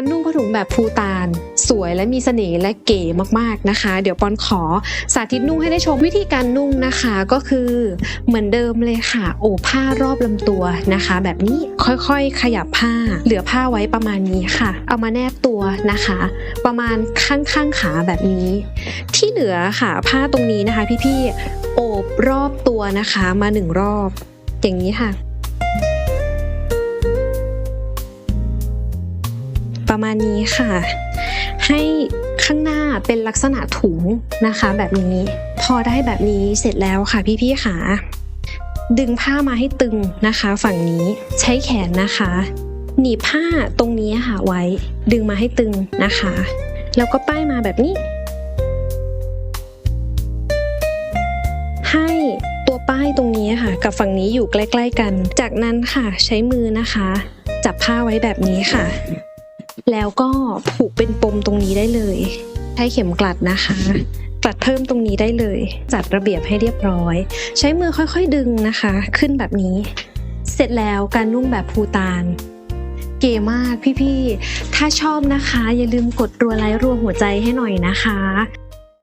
การนุ่งผ้าถุงแบบภูตาน สวยและมีเสน่ห์และเก๋มากๆนะคะ เดี๋ยวปอนขอสาธิตนุ่งให้ได้ชมวิธีการนุ่งนะคะ ก็คือเหมือนเดิมเลยค่ะ โอบผ้ารอบลำตัวนะคะ แบบนี้ค่อยๆ ขยับผ้า เหลือผ้าไว้ประมาณนี้ค่ะ เอามาแนบตัวนะคะ ประมาณข้างๆขาแบบนี้ ที่เหลือค่ะผ้าตรงนี้นะคะ พี่ๆโอบรอบตัวนะคะมาหนึ่งรอบ อย่างนี้ค่ะ ประมาณนี้ค่ะ ให้ข้างหน้าเป็นลักษณะถุงนะคะ แบบนี้ พอได้แบบนี้เสร็จแล้วค่ะพี่ๆค่ะ ดึงผ้ามาให้ตึงนะคะ ฝั่งนี้ใช้แขนนะคะ หนีบผ้าตรงนี้ค่ะไว้ ดึงมาให้ตึงนะคะ แล้วก็ป้ายมาแบบนี้ ให้ตัวป้ายตรงนี้ค่ะ กับฝั่งนี้อยู่ใกล้ ๆ กัน จากนั้นค่ะใช้มือนะคะ จับผ้าไว้แบบนี้ค่ะ แล้วก็ผูกเป็นปมตรงนี้ได้เลย ใช้เข็มกลัดนะคะกลัดเพิ่มตรงนี้ได้เลย จัดระเบียบให้เรียบร้อย ใช้มือค่อยๆดึงนะคะ ขึ้นแบบนี้ เสร็จแล้วการนุ่งแบบภูตานเก๋มากพี่ๆ ถ้าชอบนะคะ อย่าลืมกดรัวไลค์รัวหัวใจให้หน่อยนะคะ